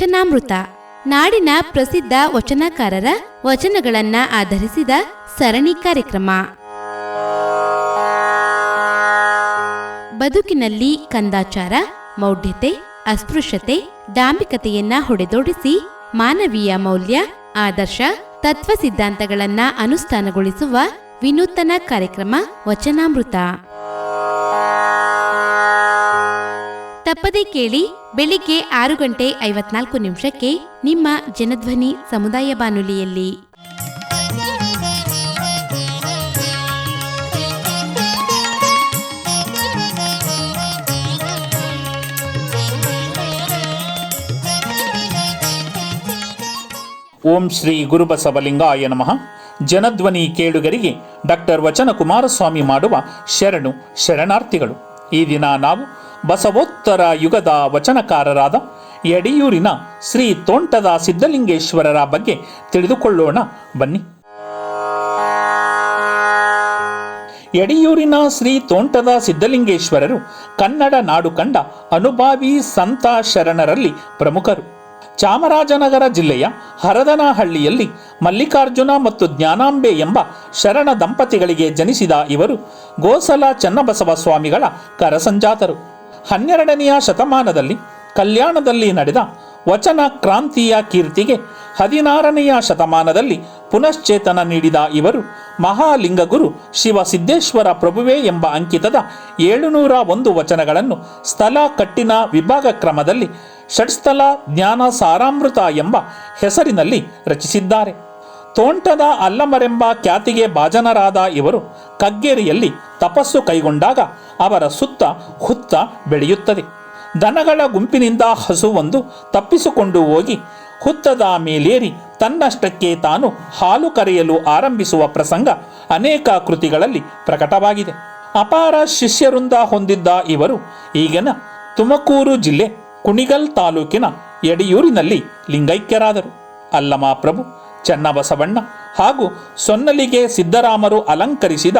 ವಚನಾಮೃತ. ನಾಡಿನ ಪ್ರಸಿದ್ಧ ವಚನಕಾರರ ವಚನಗಳನ್ನ ಆಧರಿಸಿದ ಸರಣಿ ಕಾರ್ಯಕ್ರಮ. ಬದುಕಿನಲ್ಲಿ ಕಂದಾಚಾರ, ಮೌಢ್ಯತೆ, ಅಸ್ಪೃಶ್ಯತೆ ಡಾಂಬಿಕತೆಯನ್ನ ಹೊಡೆದೋಡಿಸಿ ಮಾನವೀಯ ಮೌಲ್ಯ, ಆದರ್ಶ, ತತ್ವ ಸಿದ್ಧಾಂತಗಳನ್ನ ಅನುಷ್ಠಾನಗೊಳಿಸುವ ವಿನೂತನ ಕಾರ್ಯಕ್ರಮ ವಚನಾಮೃತ. ತಪ್ಪದೇ ಕೇಳಿ ಬೆಳಿಗ್ಗೆ ಆರು ಗಂಟೆ ಐವತ್ನಾಲ್ಕು ನಿಮಿಷಕ್ಕೆ ನಿಮ್ಮ ಜನಧ್ವನಿ ಸಮುದಾಯ ಬಾನುಲಿಯಲ್ಲಿ. ಓಂ ಶ್ರೀ ಗುರುಬಸವಲಿಂಗಾಯ ನಮಃ. ಜನಧ್ವನಿ ಕೇಳುಗರಿಗೆ ಡಾಕ್ಟರ್ ವಚನ ಕುಮಾರಸ್ವಾಮಿ ಮಾಡುವ ಶರಣು, ಶರಣಾರ್ಥಿಗಳು. ಈ ದಿನ ನಾವು ಬಸವೋತ್ತರ ಯುಗದ ವಚನಕಾರರಾದ ಯಡಿಯೂರಿನ ಶ್ರೀ ತೋಂಟದ ಸಿದ್ಧಲಿಂಗೇಶ್ವರರ ಬಗ್ಗೆ ತಿಳಿದುಕೊಳ್ಳೋಣ. ಬನ್ನಿ. ಯಡಿಯೂರಿನ ಶ್ರೀ ತೋಂಟದ ಸಿದ್ಧಲಿಂಗೇಶ್ವರರು ಕನ್ನಡ ನಾಡು ಕಂಡ ಅನುಭಾವಿ ಸಂತ ಶರಣರಲ್ಲಿ ಪ್ರಮುಖರು. ಚಾಮರಾಜನಗರ ಜಿಲ್ಲೆಯ ಹರದನಹಳ್ಳಿಯಲ್ಲಿ ಮಲ್ಲಿಕಾರ್ಜುನ ಮತ್ತು ಜ್ಞಾನಾಂಬೆ ಎಂಬ ಶರಣ ದಂಪತಿಗಳಿಗೆ ಜನಿಸಿದ ಇವರು ಗೋಸಲ ಚನ್ನಬಸವ ಸ್ವಾಮಿಗಳ ಕರಸಂಜಾತರು. ಹನ್ನೆರಡನೆಯ ಶತಮಾನದಲ್ಲಿ ಕಲ್ಯಾಣದಲ್ಲಿ ನಡೆದ ವಚನ ಕ್ರಾಂತಿಯ ಕೀರ್ತಿಗೆ ಹದಿನಾರನೆಯ ಶತಮಾನದಲ್ಲಿ ಪುನಶ್ಚೇತನ ನೀಡಿದ ಇವರು ಮಹಾಲಿಂಗಗುರು ಶಿವ ಸಿದ್ದೇಶ್ವರ ಪ್ರಭುವೇ ಎಂಬ ಅಂಕಿತದ ಏಳುನೂರ ಒಂದು ವಚನಗಳನ್ನು ಸ್ಥಳ ಕಟ್ಟಿನ ವಿಭಾಗ ಕ್ರಮದಲ್ಲಿ ಷಟ್ಸ್ಥಲ ಜ್ಞಾನ ಸಾರಾಮೃತ ಎಂಬ ಹೆಸರಿನಲ್ಲಿ ರಚಿಸಿದ್ದಾರೆ. ತೋಂಟದ ಅಲ್ಲಮರೆಂಬ ಖ್ಯಾತಿಗೆ ಭಾಜನರಾದ ಇವರು ಕಗ್ಗೇರಿಯಲ್ಲಿ ತಪಸ್ಸು ಕೈಗೊಂಡಾಗ ಅವರ ಸುತ್ತ ಹುತ್ತ ಬೆಳೆಯುತ್ತದೆ. ದನಗಳ ಗುಂಪಿನಿಂದ ಹಸುವೊಂದು ತಪ್ಪಿಸಿಕೊಂಡು ಹೋಗಿ ಹುತ್ತದ ಮೇಲೇರಿ ತನ್ನಷ್ಟಕ್ಕೆ ತಾನು ಹಾಲು ಕರೆಯಲು ಆರಂಭಿಸುವ ಪ್ರಸಂಗ ಅನೇಕ ಕೃತಿಗಳಲ್ಲಿ ಪ್ರಕಟವಾಗಿದೆ. ಅಪಾರ ಶಿಷ್ಯರುಂದ ಹೊಂದಿದ್ದ ಇವರು ಈಗಿನ ತುಮಕೂರು ಜಿಲ್ಲೆ ಕುಣಿಗಲ್ ತಾಲೂಕಿನ ಯಡಿಯೂರಿನಲ್ಲಿ ಲಿಂಗೈಕ್ಯರಾದರು. ಅಲ್ಲಮ ಪ್ರಭು ಚನ್ನಬಸವಣ್ಣ ಹಾಗೂ ಸೊನ್ನಲಿಗೆ ಸಿದ್ದರಾಮರು ಅಲಂಕರಿಸಿದ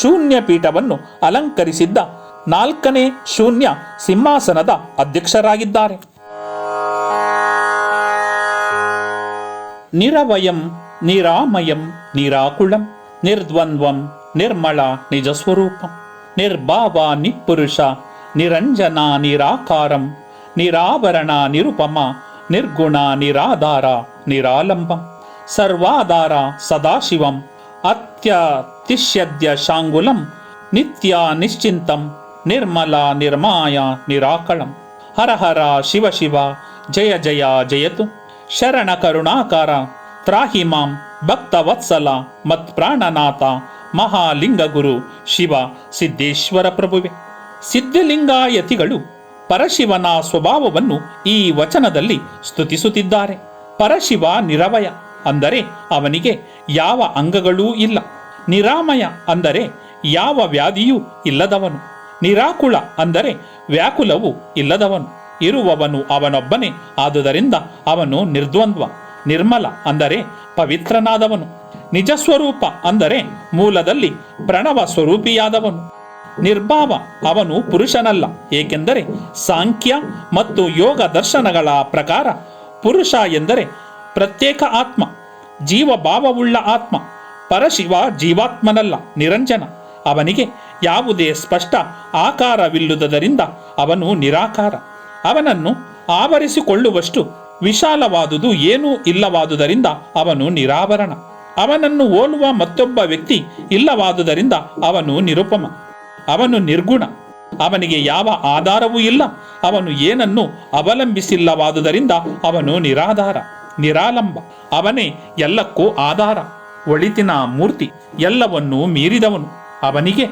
ಶೂನ್ಯ ಪೀಠವನ್ನು ಅಲಂಕರಿಸಿದ್ದ ನಾಲ್ಕನೇ ಶೂನ್ಯ ಸಿಂಹಾಸನದ ಅಧ್ಯಕ್ಷರಾಗಿದ್ದಾರೆ. ನಿರವಯಂ, ನಿರಾಮಯಂ, ನಿರಾಕುಳಂ, ನಿರ್ದ್ವಂದ್ವಂ ನಿರ್ಮಳ ನಿಜಸ್ವರೂಪಂ, ನಿರ್ಭಾವ, ನಿಪುರುಷ, ನಿರಂಜನ, ನಿರಾಕಾರಂ, ನಿರಾಭರಣ, ನಿರುಪಮ, ನಿರ್ಗುಣ, ನಿರಾಧಾರ, ನಿರಾಲಂಬಂ. ಸರ್ವಾಧಾರ ಸದಾಶಿವಂ, ಅತ್ಯತಿಷ್ಯದ್ಯ ಶಾಂಗುಲಂ, ನಿತ್ಯ ನಿಶ್ಚಿಂತಂ, ನಿರ್ಮಲ ನಿರ್ಮಾಯ ನಿರಾಕಳಂ. ಹರ ಹರ ಶಿವ ಶಿವ, ಜಯ ಜಯ ಜಯತು. ಶರಣ ಕರುಣಾಕಾರ, ತ್ರಾಹಿ ಮಾಂ ಭಕ್ತವತ್ಸಲ ಮತ್ ಪ್ರಾಣನಾಥ, ಮಹಾಲಿಂಗ ಗುರು, ಶಿವ ಸಿದ್ದೇಶ್ವರ ಪ್ರಭುವೆ. ಸಿದ್ಧಲಿಂಗಾಯತಿಗಳು ಪರಶಿವನ ಸ್ವಭಾವವನ್ನು ಈ ವಚನದಲ್ಲಿ ಸ್ತುತಿಸುತ್ತಿದ್ದಾರೆ. ಪರಶಿವ ನಿರವಯ. ಅಂದರೆ ಅವನಿಗೆ ಯಾವ ಅಂಗಗಳೂ ಇಲ್ಲ. ನಿರಾಮಯ ಅಂದರೆ ಯಾವ ವ್ಯಾಧಿಯೂ ಇಲ್ಲದವನು. ನಿರಾಕುಳ ಅಂದರೆ ವ್ಯಾಕುಲವು ಇಲ್ಲದವನು. ಇರುವವನು ಅವನೊಬ್ಬನೇ ಆದುದರಿಂದ ಅವನು ನಿರ್ದ್ವಂದ್ವ. ನಿರ್ಮಲ ಅಂದರೆ ಪವಿತ್ರನಾದವನು. ನಿಜ ಸ್ವರೂಪ ಅಂದರೆ ಮೂಲದಲ್ಲಿ ಪ್ರಣವ ಸ್ವರೂಪಿಯಾದವನು. ನಿರ್ಭಾವ ಅವನು ಪುರುಷನಲ್ಲ, ಏಕೆಂದರೆ ಸಾಂಖ್ಯ ಮತ್ತು ಯೋಗ ದರ್ಶನಗಳ ಪ್ರಕಾರ ಪುರುಷ ಎಂದರೆ ಪ್ರತ್ಯೇಕ ಆತ್ಮ, ಜೀವಭಾವವುಳ್ಳ ಆತ್ಮ, ಪರಶಿವ ಜೀವಾತ್ಮನಲ್ಲ, ನಿರಂಜನ. ಅವನಿಗೆ ಯಾವುದೇ ಸ್ಪಷ್ಟ ಆಕಾರವಿಲ್ಲುವುದರಿಂದ ಅವನು ನಿರಾಕಾರ. ಅವನನ್ನು ಆವರಿಸಿಕೊಳ್ಳುವಷ್ಟು ವಿಶಾಲವಾದುದು ಏನೂ ಇಲ್ಲವಾದುದರಿಂದ ಅವನು ನಿರಾವರಣ. ಅವನನ್ನು ಹೋಲುವ ಮತ್ತೊಬ್ಬ ವ್ಯಕ್ತಿ ಇಲ್ಲವಾದುದರಿಂದ ಅವನು ನಿರುಪಮ. ಅವನು ನಿರ್ಗುಣ. ಅವನಿಗೆ ಯಾವ ಆಧಾರವೂ ಇಲ್ಲ. ಅವನು ಏನನ್ನು ಅವಲಂಬಿಸಿಲ್ಲವಾದುದರಿಂದ ಅವನು ನಿರಾಧಾರ. ನಿರಾಲಂಬ. ಅವನೇ ಎಲ್ಲಕ್ಕೂ ಆಧಾರ. ಒಳಿತಿನ ಮೂರ್ತಿ ಎಲ್ಲವನ್ನೂ ಮೀರಿದವನು. ಅವನಿಗೆ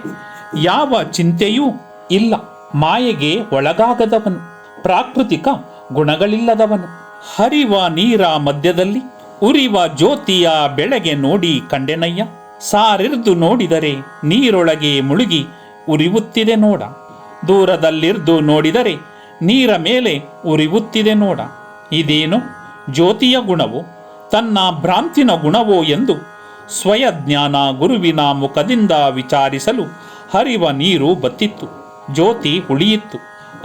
ಯಾವ ಚಿಂತೆಯೂ ಇಲ್ಲ. ಮಾಯೆಗೆ ಒಳಗಾಗದವನು. ಪ್ರಾಕೃತಿಕ ಗುಣಗಳಿಲ್ಲದವನು. ಹರಿವ ನೀರ ಮಧ್ಯದಲ್ಲಿ ಉರಿವ ಜ್ಯೋತಿಯ ಬೆಳೆಗೆ ನೋಡಿ ಕಂಡೆನಯ್ಯ. ಸಾರಿರ್ದು ನೋಡಿದರೆ ನೀರೊಳಗೆ ಮುಳುಗಿ ಉರಿಯುತ್ತಿದೆ ನೋಡ. ದೂರದಲ್ಲಿರ್ದು ನೋಡಿದರೆ ನೀರ ಮೇಲೆ ಉರಿಯುತ್ತಿದೆ ನೋಡ. ಇದೇನು? ಜ್ಯೋತಿಯ ಗುಣವು ತನ್ನ ಭ್ರಾಂತಿನ ಗುಣವೋ ಎಂದು ಸ್ವಯಜ್ಞಾನ ಗುರುವಿನ ಮುಖದಿಂದ ವಿಚಾರಿಸಲು ಹರಿವ ನೀರು ಬತ್ತಿತ್ತು. ಜ್ಯೋತಿ ಉಳಿಯಿತ್ತು.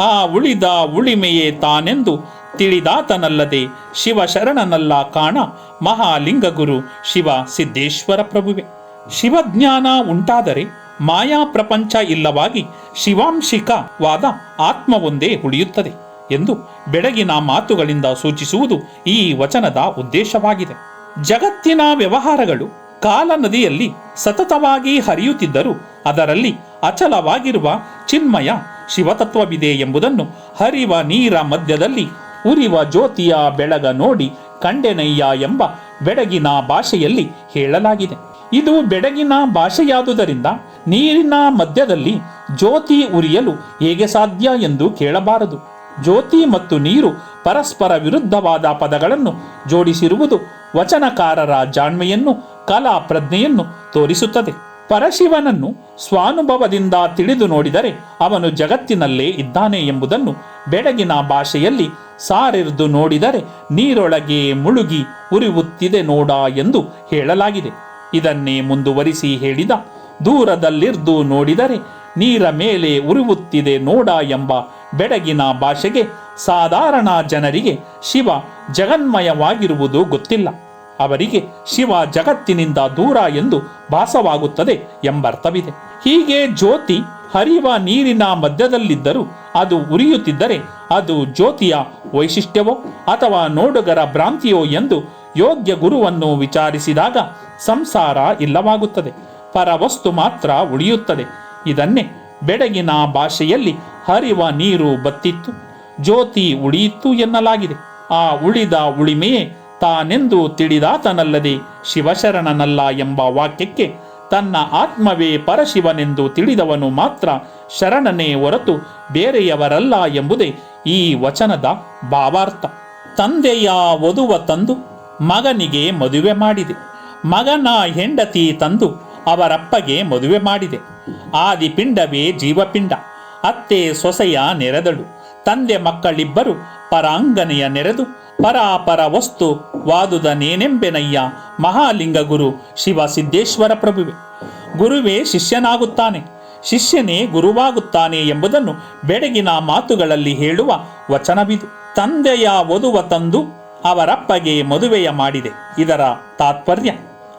ಆ ಉಳಿದ ಉಳಿಮೆಯೇ ತಾನೆಂದು ತಿಳಿದಾತನಲ್ಲದೆ ಶಿವ ಶರಣನಲ್ಲ ಕಾಣ ಮಹಾಲಿಂಗಗುರು ಶಿವ ಸಿದ್ದೇಶ್ವರ ಪ್ರಭುವೆ. ಶಿವಜ್ಞಾನ ಉಂಟಾದರೆ ಮಾಯಾ ಪ್ರಪಂಚ ಇಲ್ಲವಾಗಿ ಶಿವಾಂಶಿಕವಾದ ಆತ್ಮವೊಂದೇ ಉಳಿಯುತ್ತದೆ. ಎಂದು ಬೆಳಗಿನ ಮಾತುಗಳಿಂದ ಸೂಚಿಸುವುದು ಈ ವಚನದ ಉದ್ದೇಶವಾಗಿದೆ. ಜಗತ್ತಿನ ವ್ಯವಹಾರಗಳು ಕಾಲ ನದಿಯಲ್ಲಿ ಸತತವಾಗಿ ಹರಿಯುತ್ತಿದ್ದರೂ ಅದರಲ್ಲಿ ಅಚಲವಾಗಿರುವ ಚಿನ್ಮಯ ಶಿವತತ್ವವಿದೆ ಎಂಬುದನ್ನು ಹರಿವ ನೀರ ಮಧ್ಯದಲ್ಲಿ ಉರಿವ ಜ್ಯೋತಿಯ ಬೆಳಗ ನೋಡಿ ಕಂಡೆನಯ್ಯ ಎಂಬ ಬೆಡಗಿನ ಭಾಷೆಯಲ್ಲಿ ಹೇಳಲಾಗಿದೆ. ಇದು ಬೆಡಗಿನ ಭಾಷೆಯಾದುದರಿಂದ ನೀರಿನ ಮಧ್ಯದಲ್ಲಿ ಜ್ಯೋತಿ ಉರಿಯಲು ಹೇಗೆ ಸಾಧ್ಯ ಎಂದು ಕೇಳಬಾರದು. ಜ್ಯೋತಿ ಮತ್ತು ನೀರು ಪರಸ್ಪರ ವಿರುದ್ಧವಾದ ಪದಗಳನ್ನು ಜೋಡಿಸಿರುವುದು ವಚನಕಾರರ ಜಾಣ್ಮೆಯನ್ನು, ಕಲಾ ಪ್ರಜ್ಞೆಯನ್ನು ತೋರಿಸುತ್ತದೆ. ಪರಶಿವನನ್ನು ಸ್ವಾನುಭವದಿಂದ ತಿಳಿದು ನೋಡಿದರೆ ಅವನು ಜಗತ್ತಿನಲ್ಲೇ ಇದ್ದಾನೆ ಎಂಬುದನ್ನು ಬೆಳಗಿನ ಭಾಷೆಯಲ್ಲಿ ಸಾರೆರ್ದು ನೋಡಿದರೆ ನೀರೊಳಗೆ ಮುಳುಗಿ ಉರಿಯುತ್ತಿದೆ ನೋಡ ಎಂದು ಹೇಳಲಾಗಿದೆ. ಇದನ್ನೇ ಮುಂದುವರಿಸಿ ಹೇಳಿದ, ದೂರದಲ್ಲಿರ್ದು ನೋಡಿದರೆ ನೀರ ಮೇಲೆ ಉರಿಯುತ್ತಿದೆ ನೋಡ ಎಂಬ ಬೆಡಗಿನ ಭಾಷೆಗೆ ಸಾಧಾರಣ ಜನರಿಗೆ ಶಿವ ಜಗನ್ಮಯವಾಗಿರುವುದು ಗೊತ್ತಿಲ್ಲ. ಅವರಿಗೆ ಶಿವ ಜಗತ್ತಿನಿಂದ ದೂರ ಎಂದು ಭಾಸವಾಗುತ್ತದೆ ಎಂಬರ್ಥವಿದೆ. ಹೀಗೆ ಜ್ಯೋತಿ ಹರಿಯುವ ನೀರಿನ ಮಧ್ಯದಲ್ಲಿದ್ದರೂ ಅದು ಉರಿಯುತ್ತಿದ್ದರೆ ಅದು ಜ್ಯೋತಿಯ ವೈಶಿಷ್ಟ್ಯವೋ ಅಥವಾ ನೋಡುಗರ ಭ್ರಾಂತಿಯೋ ಎಂದು ಯೋಗ್ಯ ಗುರುವನ್ನು ವಿಚಾರಿಸಿದಾಗ ಸಂಸಾರ ಇಲ್ಲವಾಗುತ್ತದೆ. ಪರವಸ್ತು ಮಾತ್ರ ಉಳಿಯುತ್ತದೆ. ಇದನ್ನೇ ಬೆಡಗಿನ ಭಾಷೆಯಲ್ಲಿ ಹರಿವ ನೀರು ಬತ್ತಿತ್ತು, ಜ್ಯೋತಿ ಉಳಿಯಿತು ಎನ್ನಲಾಗಿದೆ. ಆ ಉಳಿದ ಉಳಿಮೆಯೇ ತಾನೆಂದು ತಿಳಿದಾತನಲ್ಲದೆ ಶಿವಶರಣನಲ್ಲ ಎಂಬ ವಾಕ್ಯಕ್ಕೆ ತನ್ನ ಆತ್ಮವೇ ಪರಶಿವನೆಂದು ತಿಳಿದವನು ಮಾತ್ರ ಶರಣನೇ ಹೊರತು ಬೇರೆಯವರಲ್ಲ ಎಂಬುದೇ ಈ ವಚನದ ಭಾವಾರ್ಥ. ತಂದೆಯ ವಧುವ ತಂದು ಮಗನಿಗೆ ಮದುವೆ ಮಾಡಿದೆ. ಮಗನ ಹೆಂಡತಿ ತಂದು ಅವರಪ್ಪಗೆ ಮದುವೆ ಮಾಡಿದೆ. ಆದಿಪಿಂಡವೇ ಜೀವಪಿಂಡ. ಅತ್ತೆ ಸೊಸೆಯ ನೆರೆದಳು. ತಂದೆ ಮಕ್ಕಳಿಬ್ಬರು ಪರಾಂಗನೆಯ ನೆರೆದು, ಪರಾಪರ ವಸ್ತು ವಾದುದ ನೇನೆಂಬೆನಯ್ಯ ಮಹಾಲಿಂಗ ಗುರು ಶಿವ ಸಿದ್ದೇಶ್ವರ ಪ್ರಭುವೆ. ಗುರುವೇ ಶಿಷ್ಯನಾಗುತ್ತಾನೆ. ಶಿಷ್ಯನೇ ಗುರುವಾಗುತ್ತಾನೆ ಎಂಬುದನ್ನು ಬೆಡಗಿನ ಮಾತುಗಳಲ್ಲಿ ಹೇಳುವ ವಚನವಿದು. ತಂದೆಯ ವಧುವ ತಂದು ಅವರಪ್ಪಗೆ ಮದುವೆಯ ಮಾಡಿದೆ. ಇದರ ತಾತ್ಪರ್ಯ,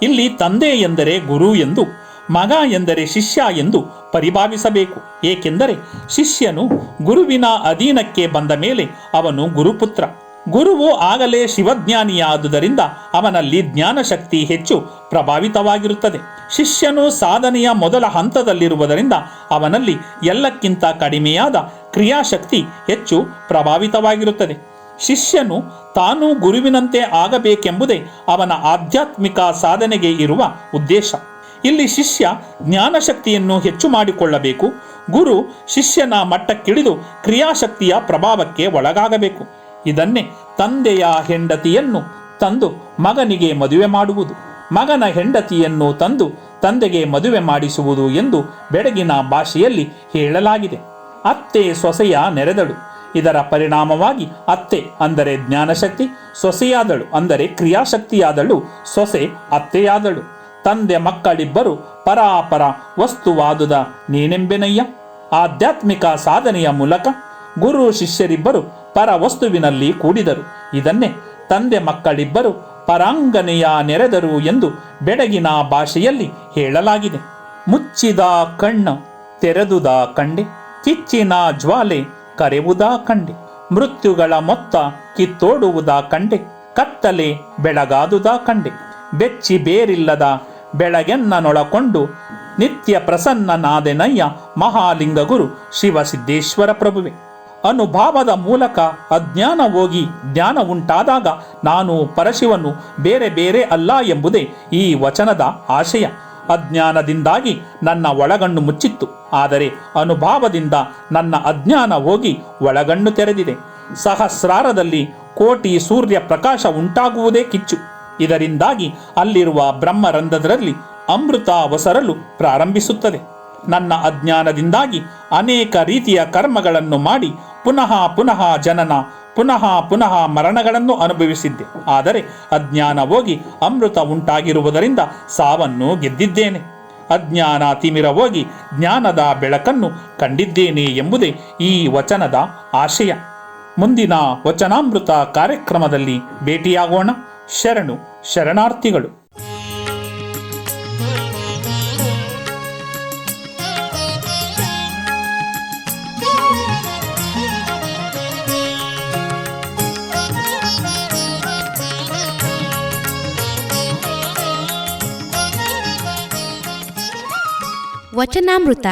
ಇಲ್ಲಿ ತಂದೆ ಎಂದರೆ ಗುರು ಎಂದು ಮಗ ಎಂದರೆ ಶಿಷ್ಯ ಎಂದು ಪರಿಭಾವಿಸಬೇಕು. ಏಕೆಂದರೆ ಶಿಷ್ಯನು ಗುರುವಿನ ಅಧೀನಕ್ಕೆ ಬಂದ ಮೇಲೆ ಅವನು ಗುರುಪುತ್ರ. ಗುರುವು ಆಗಲೇ ಶಿವಜ್ಞಾನಿಯಾದುದರಿಂದ ಅವನಲ್ಲಿ ಜ್ಞಾನಶಕ್ತಿ ಹೆಚ್ಚು ಪ್ರಭಾವಿತವಾಗಿರುತ್ತದೆ. ಶಿಷ್ಯನು ಸಾಧನೆಯ ಮೊದಲ ಹಂತದಲ್ಲಿರುವುದರಿಂದ ಅವನಲ್ಲಿ ಎಲ್ಲಕ್ಕಿಂತ ಕಡಿಮೆಯಾದ ಕ್ರಿಯಾಶಕ್ತಿ ಹೆಚ್ಚು ಪ್ರಭಾವಿತವಾಗಿರುತ್ತದೆ. ಶಿಷ್ಯನು ತಾನು ಗುರುವಿನಂತೆ ಆಗಬೇಕೆಂಬುದೇ ಅವನ ಆಧ್ಯಾತ್ಮಿಕ ಸಾಧನೆಗೆ ಇರುವ ಉದ್ದೇಶ. ಇಲ್ಲಿ ಶಿಷ್ಯ ಜ್ಞಾನಶಕ್ತಿಯನ್ನು ಹೆಚ್ಚು ಮಾಡಿಕೊಳ್ಳಬೇಕು. ಗುರು ಶಿಷ್ಯನ ಮಟ್ಟಕ್ಕಿಳಿದು ಕ್ರಿಯಾಶಕ್ತಿಯ ಪ್ರಭಾವಕ್ಕೆ ಒಳಗಾಗಬೇಕು. ಇದನ್ನೇ ತಂದೆಯ ಹೆಂಡತಿಯನ್ನು ತಂದು ಮಗನಿಗೆ ಮದುವೆ ಮಾಡುವುದು. ಮಗನ ಹೆಂಡತಿಯನ್ನು ತಂದು ತಂದೆಗೆ ಮದುವೆ ಮಾಡಿಸುವುದು ಎಂದು ಬೆಡಗಿನ ಭಾಷೆಯಲ್ಲಿ ಹೇಳಲಾಗಿದೆ. ಅತ್ತೆ ಸೊಸೆಯ ನೆರೆದಳು. ಇದರ ಪರಿಣಾಮವಾಗಿ ಅತ್ತೆ ಅಂದರೆ ಜ್ಞಾನಶಕ್ತಿ, ಸೊಸೆಯಾದಳು ಅಂದರೆ ಕ್ರಿಯಾಶಕ್ತಿಯಾದಳು, ಸೊಸೆ ಅತ್ತೆಯಾದಳು. ತಂದೆ ಮಕ್ಕಳಿಬ್ಬರು ಪರಾಪರ ವಸ್ತುವಾದುದ ನೀನೆಂಬೆನಯ್ಯ. ಆಧ್ಯಾತ್ಮಿಕ ಸಾಧನೆಯ ಮೂಲಕ ಗುರು ಶಿಷ್ಯರಿಬ್ಬರು ಪರ ವಸ್ತುವಿನಲ್ಲಿ ಕೂಡಿದರು. ಇದನ್ನೇ ತಂದೆ ಮಕ್ಕಳಿಬ್ಬರು ಪರಾಂಗನೆಯ ನೆರೆದರು ಎಂದು ಬೆಡಗಿನ ಭಾಷೆಯಲ್ಲಿ ಹೇಳಲಾಗಿದೆ. ಮುಚ್ಚಿದ ಕಣ್ಣು ತೆರೆದುದ ಕಂಡೆ, ಕಿಚ್ಚಿನ ಜ್ವಾಲೆ ಕರೆವುದ ಕಂಡೆ, ಮೃತ್ಯುಗಳ ಮೊತ್ತ ಕಿತ್ತೋಡುವುದ ಕಂಡೆ, ಕತ್ತಲೆ ಬೆಳಗಾದುದ ಕಂಡೆ. ಬೆಚ್ಚಿ ಬೇರಿಲ್ಲದ ಬೆಳಗೆನ್ನನೊಳಕೊಂಡು ನಿತ್ಯ ಪ್ರಸನ್ನನಾದೆನಯ್ಯ ಮಹಾಲಿಂಗ ಗುರು ಶಿವ ಸಿದ್ದೇಶ್ವರ ಪ್ರಭುವೆ. ಅನುಭಾವದ ಮೂಲಕ ಅಜ್ಞಾನ ಹೋಗಿ ಜ್ಞಾನ ಉಂಟಾದಾಗ ನಾನು ಪರಶಿವನು ಬೇರೆ ಬೇರೆ ಅಲ್ಲ ಎಂಬುದೇ ಈ ವಚನದ ಆಶಯ. ಅಜ್ಞಾನದಿಂದಾಗಿ ನನ್ನ ಒಳಗಣ್ಣು ಮುಚ್ಚಿತ್ತು. ಆದರೆ ಅನುಭಾವದಿಂದ ನನ್ನ ಅಜ್ಞಾನ ಹೋಗಿ ಒಳಗಣ್ಣು ತೆರೆದಿದೆ. ಸಹಸ್ರಾರದಲ್ಲಿ ಕೋಟಿ ಸೂರ್ಯ ಪ್ರಕಾಶ ಉಂಟಾಗುವುದೇ ಕಿಚ್ಚು. ಇದರಿಂದಾಗಿ ಅಲ್ಲಿರುವ ಬ್ರಹ್ಮರಂಧ್ರದಲ್ಲಿ ಅಮೃತ ಒಸರಲು ಪ್ರಾರಂಭಿಸುತ್ತದೆ. ನನ್ನ ಅಜ್ಞಾನದಿಂದಾಗಿ ಅನೇಕ ರೀತಿಯ ಕರ್ಮಗಳನ್ನು ಮಾಡಿ ಪುನಃ ಪುನಃ ಜನನ, ಪುನಃ ಪುನಃ ಮರಣಗಳನ್ನು ಅನುಭವಿಸಿದ್ದೆ. ಆದರೆ ಅಜ್ಞಾನ ಹೋಗಿ ಅಮೃತ ಉಂಟಾಗಿರುವುದರಿಂದ ಸಾವನ್ನು ಗೆದ್ದಿದ್ದೇನೆ. ಅಜ್ಞಾನ ತಿಮಿರ ಹೋಗಿ ಜ್ಞಾನದ ಬೆಳಕನ್ನು ಕಂಡಿದ್ದೇನೆ ಎಂಬುದೇ ಈ ವಚನದ ಆಶಯ. ಮುಂದಿನ ವಚನಾಮೃತ ಕಾರ್ಯಕ್ರಮದಲ್ಲಿ ಭೇಟಿಯಾಗೋಣ. ಶರಣು ಶರಣಾರ್ಥಿಗಳು. ವಚನಾಮೃತ.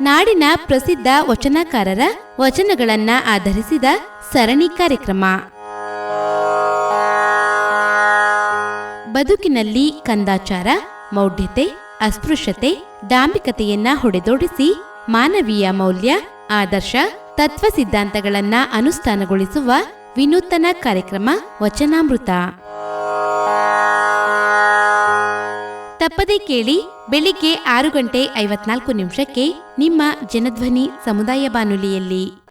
ನಾಡಿನ ಪ್ರಸಿದ್ಧ ವಚನಕಾರರ ವಚನಗಳನ್ನ ಆಧರಿಸಿದ ಸರಣಿ ಕಾರ್ಯಕ್ರಮ. ಬದುಕಿನಲ್ಲಿ ಕಂದಾಚಾರ, ಮೌಢ್ಯತೆ, ಅಸ್ಪೃಶ್ಯತೆ ಡಾಂಬಿಕತೆಯನ್ನ ಹೊಡೆದೋಡಿಸಿ ಮಾನವೀಯ ಮೌಲ್ಯ, ಆದರ್ಶ, ತತ್ವ ಸಿದ್ಧಾಂತಗಳನ್ನ ಅನುಷ್ಠಾನಗೊಳಿಸುವ ವಿನೂತನ ಕಾರ್ಯಕ್ರಮ ವಚನಾಮೃತ. ತಪ್ಪದೇ ಕೇಳಿ ಬೆಳಿಗ್ಗೆ ಆರು ಗಂಟೆ ಐವತ್ನಾಲ್ಕು ನಿಮಿಷಕ್ಕೆ ನಿಮ್ಮ ಜನಧ್ವನಿ ಸಮುದಾಯ ಬಾನುಲಿಯಲ್ಲಿ.